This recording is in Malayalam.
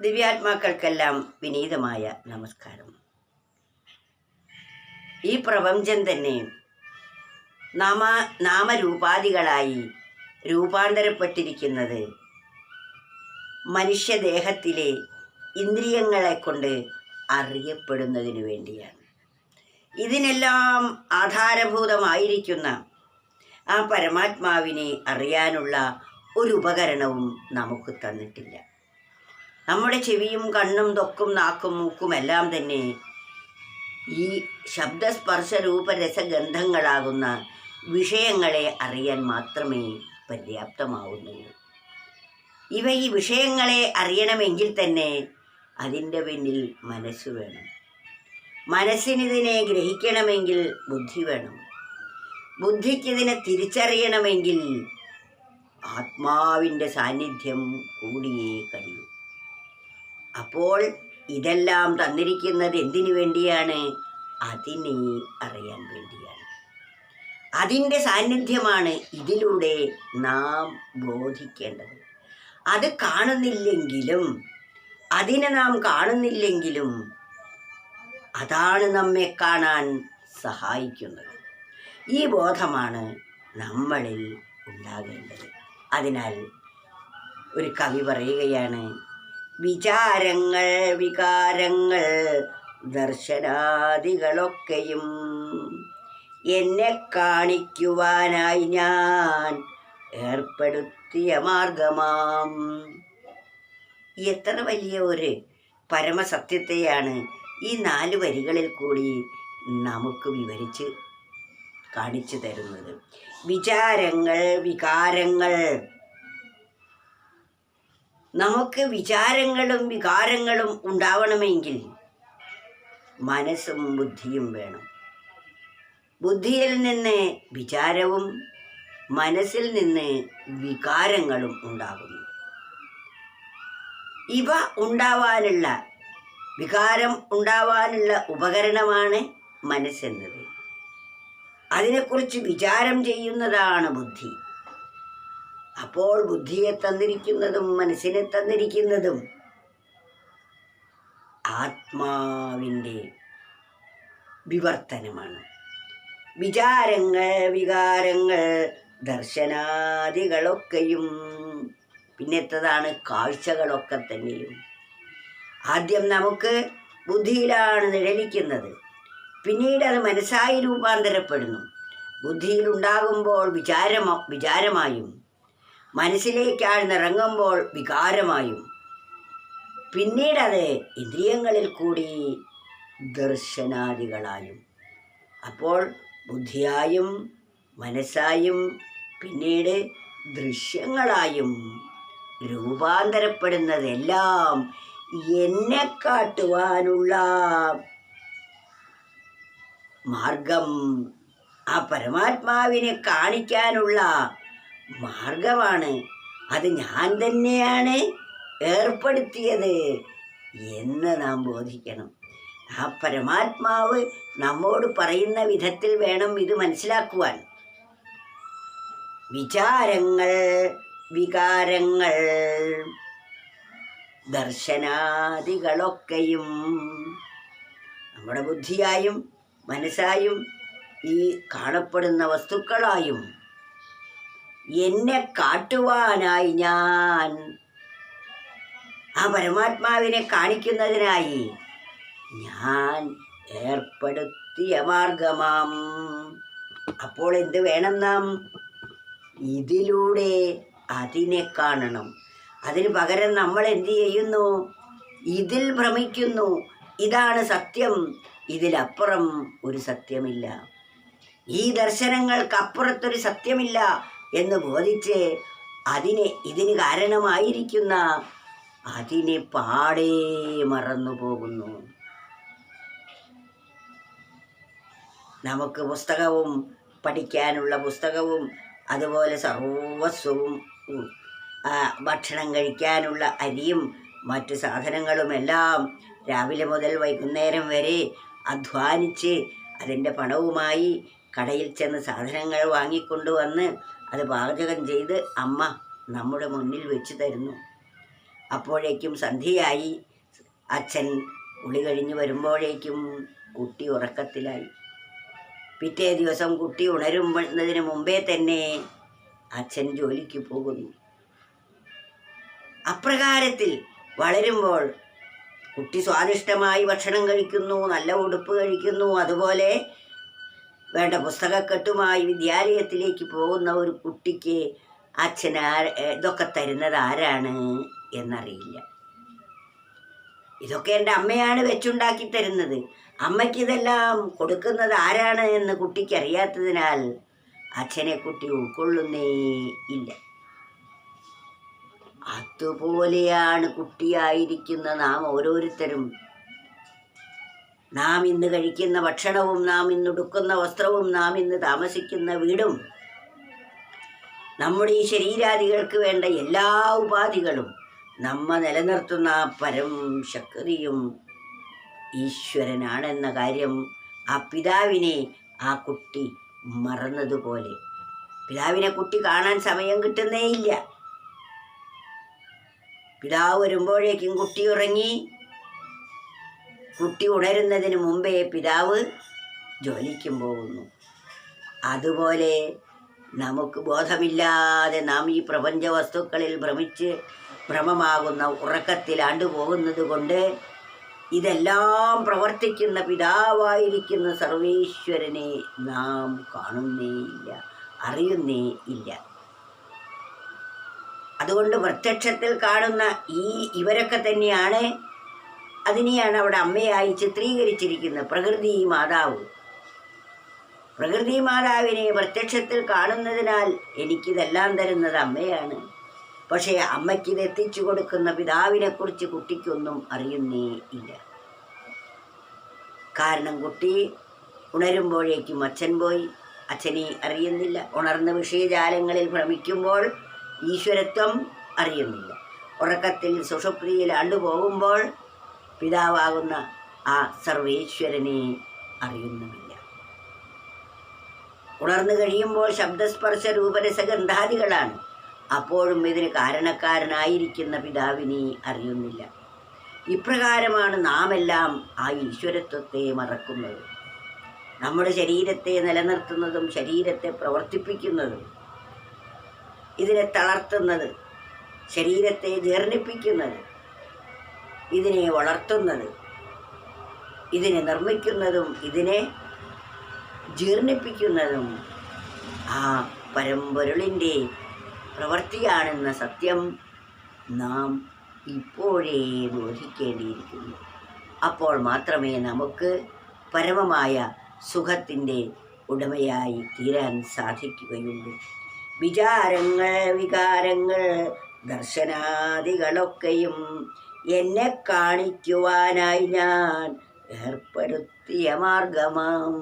ദിവ്യാത്മാക്കൾക്കെല്ലാം വിനീതമായ നമസ്കാരം. ഈ പ്രപഞ്ചം തന്നെ നാമ നാമരൂപാദികളായി രൂപാന്തരപ്പെട്ടിരിക്കുന്നത് മനുഷ്യദേഹത്തിലെ ഇന്ദ്രിയങ്ങളെ കൊണ്ട് അറിയപ്പെടുന്നതിനു വേണ്ടിയാണ്. ഇതിനെല്ലാം ആധാരഭൂതമായിരിക്കുന്ന ആ പരമാത്മാവിനെ അറിയാനുള്ള ഒരു ഉപകരണവും നമുക്ക് തന്നിട്ടില്ല. നമ്മുടെ ചെവിയും കണ്ണും തൊക്കും നാക്കും മൂക്കും എല്ലാം തന്നെ ഈ ശബ്ദസ്പർശ രൂപരസഗന്ധങ്ങളാകുന്ന വിഷയങ്ങളെ അറിയാൻ മാത്രമേ പര്യാപ്തമാവുന്നുള്ളൂ ഇവ ഈ വിഷയങ്ങളെ അറിയണമെങ്കിൽ തന്നെ അതിന്റെ പിന്നിൽ മനസ്സ് വേണം. മനസ്സിനിതിനെ ഗ്രഹിക്കണമെങ്കിൽ ബുദ്ധി വേണം. ബുദ്ധിക്കിതിനെ തിരിച്ചറിയണമെങ്കിൽ ആത്മാവിന്റെ സാന്നിധ്യം കൂടിയേ കഴിയൂ. അപ്പോൾ ഇതെല്ലാം തന്നിരിക്കുന്നത് എന്തിനു വേണ്ടിയാണ്? അതിനെ അറിയാൻ വേണ്ടിയാണ്. അതിന്റെ സാന്നിധ്യമാണ് ഇതിലൂടെ നാം ബോധിക്കേണ്ടത്. അത് കാണുന്നില്ലെങ്കിലും അതിനെ നാം കാണുന്നില്ലെങ്കിലും അതാണ് നമ്മെ കാണാൻ സഹായിക്കുന്നത്. ഈ ബോധമാണ് നമ്മളിൽ ഉണ്ടാകേണ്ടത്. അതിനാൽ ഒരു കവി പറയുകയാണ് വിചാരങ്ങൾ വികാരങ്ങൾ ദർശനാദികളൊക്കെയും എന്നെ കാണിക്കുവാനായി ഞാൻ ഏർപ്പെടുത്തിയ മാർഗമാം. എത്ര വലിയ ഒരു പരമസത്യത്തെയാണ് ഈ നാല് വരികളിൽ കൂടി നമുക്ക് വിവരിച്ച് കാണിച്ചു തരുന്നത്. വിചാരങ്ങൾ വികാരങ്ങൾ നമുക്ക് വിചാരങ്ങളും വികാരങ്ങളും ഉണ്ടാവണമെങ്കിൽ മനസ്സും ബുദ്ധിയും വേണം. ബുദ്ധിയിൽ നിന്ന് വിചാരവും മനസ്സിൽ നിന്ന് വികാരങ്ങളും ഉണ്ടാകുന്നു. ഇവ ഉണ്ടാവാനുള്ള വികാരം ഉണ്ടാവാനുള്ള ഉപകരണമാണ് മനസ്സെന്നത്. അതിനെക്കുറിച്ച് വിചാരം ചെയ്യുന്നതാണ് ബുദ്ധി. അപ്പോൾ ബുദ്ധിയെ തന്നിരിക്കുന്നതും മനസ്സിനെ തന്നിരിക്കുന്നതും ആത്മാവിന്റെ വിവർത്തനമാണ്. വിചാരങ്ങൾ വികാരങ്ങൾ ദർശനാദികളൊക്കെയും പിന്നെത്തതാണ് കാഴ്ചകളൊക്കെ തന്നെയും. ആദ്യം നമുക്ക് ബുദ്ധിയിലാണ് നിഴലിക്കുന്നത്. പിന്നീട് അത് മനസ്സായി രൂപാന്തരപ്പെടുന്നു. ബുദ്ധിയിലുണ്ടാകുമ്പോൾ വിചാരമ വിചാരമായും മനസ്സിലേക്കാഴ്ന്നിറങ്ങുമ്പോൾ വികാരമായും. പിന്നീടത് ഇന്ദ്രിയങ്ങളിൽ കൂടി ദർശനാദികളായും. അപ്പോൾ ബുദ്ധിയായും മനസ്സായും പിന്നീട് ദൃശ്യങ്ങളായും രൂപാന്തരപ്പെടുന്നതെല്ലാം എന്നെ കാട്ടുവാനുള്ള മാർഗം ആ പരമാത്മാവിനെ കാണിക്കാനുള്ള മാർഗമാണ്. അത് ഞാൻ തന്നെയാണ് ഏർപ്പെടുത്തിയത് എന്ന് നാം ബോധിക്കണം. ആ പരമാത്മാവ് നമ്മോട് പറയുന്ന വിധത്തിൽ വേണം ഇത് മനസ്സിലാക്കുവാൻ. വിചാരങ്ങൾ വികാരങ്ങൾ ദർശനാദികളൊക്കെയും നമ്മുടെ ബുദ്ധിയായും മനസ്സായും ഈ കാണപ്പെടുന്ന വസ്തുക്കളായും എന്നെ കാട്ടുവാനായി ഞാൻ. ആ പരമാത്മാവിനെ കാണിക്കുന്നതിനായി ഞാൻ ഏർപ്പെടുത്തിയ മാർഗമാം. അപ്പോൾ എന്ത് വേണം നാം? ഇതിലൂടെ അതിനെ കാണണം. അതിന് പകരം നമ്മൾ എന്ത് ചെയ്യുന്നു? ഇതിൽ ഭ്രമിക്കുന്നു. ഇതാണ് സത്യം. ഇതിലപ്പുറം ഒരു സത്യമില്ല. ഈ ദർശനങ്ങൾക്കപ്പുറത്തൊരു സത്യമില്ല. എന്ന് ബോധിച്ച് അതിനെ ഇതിന് കാരണമായിരിക്കുന്ന അതിനെ പാടേ മറന്നു പോകുന്നു. നമുക്ക് പുസ്തകവും പഠിക്കാനുള്ള പുസ്തകവും അതുപോലെ സർവസ്വവും ഭക്ഷണം കഴിക്കാനുള്ള അരിയും മറ്റ് സാധനങ്ങളുമെല്ലാം രാവിലെ മുതൽ വൈകുന്നേരം വരെ അധ്വാനിച്ച് അതിന്റെ പണവുമായി കടയിൽ ചെന്ന് സാധനങ്ങൾ വാങ്ങിക്കൊണ്ടുവന്ന് അത് പാചകം ചെയ്ത് അമ്മ നമ്മുടെ മുന്നിൽ വെച്ച് തരുന്നു. അപ്പോഴേക്കും സന്ധ്യയായി. അച്ഛൻ കുളി കഴിഞ്ഞ് വരുമ്പോഴേക്കും കുട്ടി ഉറക്കത്തിലായി. പിറ്റേ ദിവസം കുട്ടി ഉണരുന്നതിന് മുമ്പേ തന്നെ അച്ഛൻ ജോലിക്ക് പോകുന്നു. അപ്രകാരത്തിൽ വളരുമ്പോൾ കുട്ടി സ്വാദിഷ്ടമായി ഭക്ഷണം കഴിക്കുന്നു നല്ല ഉടുപ്പ് കഴിക്കുന്നു അതുപോലെ വേണ്ട പുസ്തകക്കെട്ടുമായി വിദ്യാലയത്തിലേക്ക് പോകുന്ന ഒരു കുട്ടിക്ക് അച്ഛൻ ഇതൊക്കെ തരുന്നത് ആരാണ് എന്നറിയില്ല. ഇതൊക്കെ എന്റെ അമ്മയാണ് വെച്ചുണ്ടാക്കി തരുന്നത്. അമ്മയ്ക്ക് ഇതെല്ലാം കൊടുക്കുന്നത് ആരാണ് എന്ന് കുട്ടിക്ക് അറിയാത്തതിനാൽ അച്ഛനെ കുട്ടി ഉൾക്കൊള്ളുന്നേ ഇല്ല. അതുപോലെയാണ് കുട്ടിയായിരിക്കുന്ന നാം ഓരോരുത്തരും നാം ഇന്ന് കഴിക്കുന്ന ഭക്ഷണവും നാം ഇന്ന് ഉടുക്കുന്ന വസ്ത്രവും നാം ഇന്ന് താമസിക്കുന്ന വീടും നമ്മുടെ ഈ ശരീരാദികൾക്ക് വേണ്ട എല്ലാ ഉപാധികളും നമ്മ നിലനിർത്തുന്ന പരം ശക്തിയും ഈശ്വരനാണെന്ന കാര്യം ആ പിതാവിനെ ആ കുട്ടി മറന്നതുപോലെ. പിതാവിനെ കുട്ടി കാണാൻ സമയം കിട്ടുന്നേയില്ല. പിതാവ് വരുമ്പോഴേക്കും കുട്ടി ഉറങ്ങി. കുട്ടി ഉണരുന്നതിന് മുമ്പേ പിതാവ് ജോലിക്കും പോകുന്നു. അതുപോലെ നമുക്ക് ബോധമില്ലാതെ നാം ഈ പ്രപഞ്ച വസ്തുക്കളിൽ ഭ്രമിച്ച് ഭ്രമമാകുന്ന ഉറക്കത്തിലാണ്ട് പോകുന്നത് കൊണ്ട് ഇതെല്ലാം പ്രവർത്തിക്കുന്ന പിതാവായിരിക്കുന്ന സർവേശ്വരനെ നാം കാണുന്നേ ഇല്ല അറിയുന്നേ ഇല്ല അതുകൊണ്ട് പ്രത്യക്ഷത്തിൽ കാണുന്ന ഈ ഇവരൊക്കെ തന്നെയാണ് അതിനെയാണ് അവിടെ അമ്മയായി ചിത്രീകരിച്ചിരിക്കുന്നത്. പ്രകൃതി മാതാവ്. പ്രകൃതി മാതാവിനെ പ്രത്യക്ഷത്തിൽ കാണുന്നതിനാൽ എനിക്കിതെല്ലാം തരുന്നത് അമ്മയാണ്. പക്ഷേ അമ്മയ്ക്കിത് എത്തിച്ചു കൊടുക്കുന്ന പിതാവിനെക്കുറിച്ച് കുട്ടിക്കൊന്നും അറിയുന്നേ ഇല്ല. കാരണം കുട്ടി ഉണരുമ്പോഴേക്കും അച്ഛൻ പോയി. അച്ഛനെ അറിയുന്നില്ല. ഉണർന്ന വിഷയജാലങ്ങളിൽ ഭ്രമിക്കുമ്പോൾ ഈശ്വരത്വം അറിയുന്നില്ല. ഉറക്കത്തിൽ സുഷുപ്തിയിൽ ആണ്ടുപോകുമ്പോൾ പിതാവാകുന്ന ആ സർവേശ്വരനെ അറിയുന്നുമില്ല. ഉണർന്നു കഴിയുമ്പോൾ ശബ്ദസ്പർശ രൂപരസഗന്ധാദികളാണ്. അപ്പോഴും ഇതിന് കാരണക്കാരനായിരിക്കുന്ന പിതാവിനെ അറിയുന്നില്ല. ഇപ്രകാരമാണ് നാം എല്ലാം ആ ഈശ്വരത്വത്തെ മറക്കുന്നത്. നമ്മുടെ ശരീരത്തെ നിലനിർത്തുന്നതും ശരീരത്തെ പ്രവർത്തിപ്പിക്കുന്നതും ഇതിനെ തളർത്തുന്നത് ശരീരത്തെ ജീർണിപ്പിക്കുന്നത് ഇതിനെ വളർത്തുന്നത് ഇതിനെ നിർമ്മിക്കുന്നതും ഇതിനെ ജീർണിപ്പിക്കുന്നതും ആ പരമ്പൊരുളിന്റെ പ്രവൃത്തിയാണെന്ന സത്യം നാം ഇപ്പോഴേ ബോധിക്കേണ്ടിയിരിക്കുന്നു. അപ്പോൾ മാത്രമേ നമുക്ക് പരമമായ സുഖത്തിന്റെ ഉടമയായി തീരാൻ സാധിക്കുകയുള്ളൂ. വിചാരങ്ങൾ വികാരങ്ങൾ ദർശനാദികളൊക്കെയും എന്നെ കാണിക്കുവാനായി ഞാൻ ഏർപ്പെടുത്തിയ മാർഗമാം.